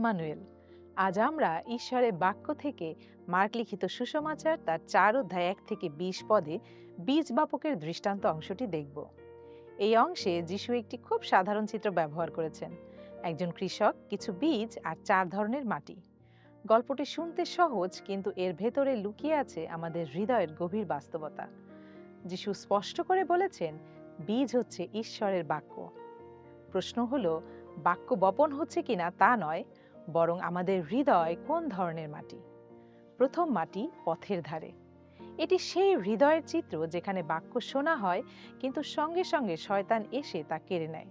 Emmanuel আজ আমরা ঈশ্বরের বাক্য থেকে মার্ক লিখিত সুসমাচার তার চার অধ্যায় এক থেকে বিশ পদে বীজ বাপকের দৃষ্টান্ত অংশটি দেখব। এই অংশে যিশু একটি খুব সাধারণ চিত্র ব্যবহার করেছেন। একজন কৃষক, কিছু বীজ আর চার ধরনের মাটি। গল্পটি শুনতে সহজ, কিন্তু এর ভেতরে লুকিয়ে আছে আমাদের হৃদয়ের গভীর বাস্তবতা। যিশু স্পষ্ট করে বলেছেন, বীজ হচ্ছে ঈশ্বরের বাক্য। প্রশ্ন হলো, বাক্য বপন হচ্ছে কিনা তা নয় বরং আমাদের হৃদয় কোন ধরনের মাটি? প্রথম মাটি পথের ধারে। এটি সেই হৃদয়ের চিত্র যেখানে বাক্য শোনা হয়, কিন্তু সঙ্গে সঙ্গে শয়তান এসে তা কেড়ে নেয়।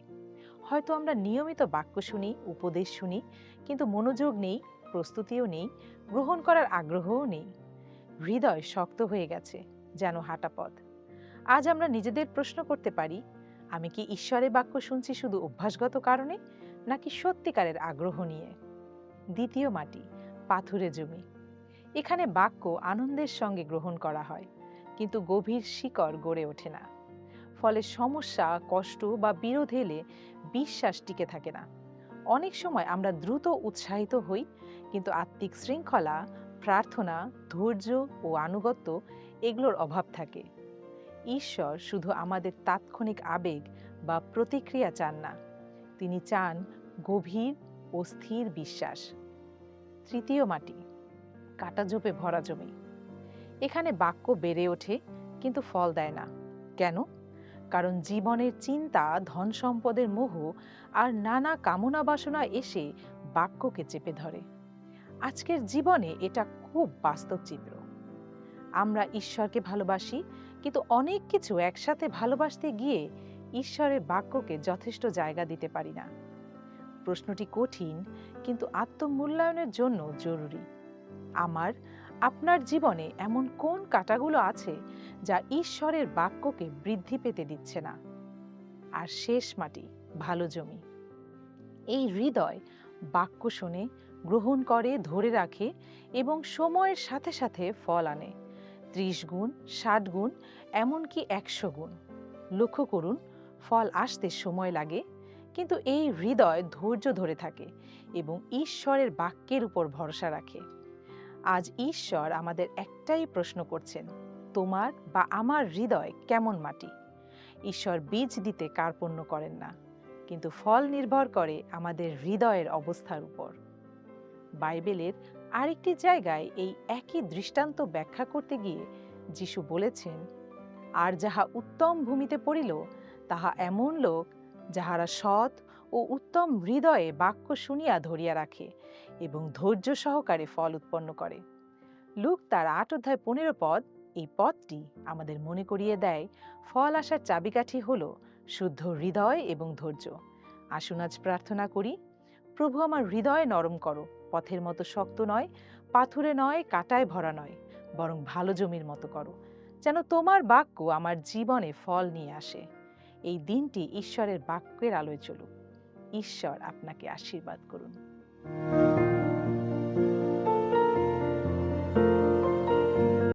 হয়তো আমরা নিয়মিত বাক্য শুনি, উপদেশ শুনি, কিন্তু মনোযোগ নেই, প্রস্তুতিও নেই, গ্রহণ করার আগ্রহও নেই। হৃদয় শক্ত হয়ে গেছে, যেন হাঁটা পথ। আজ আমরা নিজেদের প্রশ্ন করতে পারি, আমি কি ঈশ্বরের বাক্য শুনছি শুধু অভ্যাসগত কারণে, নাকি সত্যিকারের আগ্রহ নিয়ে? দ্বিতীয় মাটি, পাথুরে জমি। এখানে বাক্য আনন্দের সঙ্গে গ্রহণ করা হয়, কিন্তু গভীর শিকড় গড়ে ওঠে না। ফলে সমস্যা, কষ্ট বা বিরোধ এলে বিশ্বাস টিকে থাকে না। অনেক সময় আমরা দ্রুত উৎসাহিত হই, কিন্তু আত্মিক শৃঙ্খলা, প্রার্থনা, ধৈর্য ও আনুগত্য এগুলোর অভাব থাকে। ঈশ্বর শুধু আমাদের তাৎক্ষণিক আবেগ বা প্রতিক্রিয়া চান না। তিনি চান গভীর ও স্থির বিশ্বাস। তৃতীয় মাটি কাটাঝোপে ভরা জমি। এখানে বাক্য বেড়ে ওঠে, কিন্তু ফল দেয় না। কেন? কারণ জীবনের চিন্তা, ধন সম্পদের মোহ আর নানা কামনা বাসনা এসে বাক্যকে চেপে ধরে। আজকের জীবনে এটা খুব বাস্তব চিত্র। আমরা ঈশ্বরকে ভালোবাসি, কিন্তু অনেক কিছু একসাথে ভালোবাসতে গিয়ে ঈশ্বরের বাক্যকে যথেষ্ট জায়গা দিতে পারি না। প্রশ্নটি কঠিন, কিন্তু আত্মমূল্যায়নের জন্য জরুরি। আমার, আপনার জীবনে এমন কোন কাটাগুলো আছে যা ঈশ্বরের বাক্যকে বৃদ্ধি পেতে দিচ্ছে না? আর শেষ মাটি, ভালো জমি। এই হৃদয় বাক্য শোনে, গ্রহণ করে, ধরে রাখে এবং সময়ের সাথে সাথে ফল আনে। ত্রিশ গুণ, ষাট গুণ, এমনকি একশো গুণ। লক্ষ্য করুন, ফল আসতে সময় লাগে কিন্তু এই হৃদয় ধৈর্য ধরে থাকে এবং ঈশ্বরের বাক্যের উপর ভরসা রাখে। আজ ঈশ্বর আমাদের একটাই প্রশ্ন করছেন, তোমার বা আমার হৃদয় কেমন মাটি? ঈশ্বর বীজ দিতে কার্পণ্য করেন না, কিন্তু ফল নির্ভর করে আমাদের হৃদয়ের অবস্থার উপর। বাইবেলের আরেকটি জায়গায় এই একই দৃষ্টান্ত ব্যাখ্যা করতে গিয়ে যিশু বলেছেন, আর যাহা উত্তম ভূমিতে পড়িল, তাহা এমন লোক যাহারা সৎ ও উত্তম হৃদয়ে বাক্য শুনিয়া ধরিয়া রাখে এবং ধৈর্য সহকারে ফল উৎপন্ন করে। লুক তার আট অধ্যায় পনেরো পদ, এই পদটি আমাদের মনে করিয়ে দেয়, ফল আসার চাবিকাঠি হল শুদ্ধ হৃদয় এবং ধৈর্য। আসুন আজ প্রার্থনা করি, প্রভু আমার হৃদয় নরম করো, পথের মতো শক্ত নয়, পাথুরে নয়, কাটায় ভরা নয়, বরং ভালো জমির মতো করো, যেন তোমার বাক্য আমার জীবনে ফল নিয়ে আসে। এই দিনটি ঈশ্বরের বাক্যের আলোয় চলুক। ঈশ্বর আপনাকে আশীর্বাদ করুন।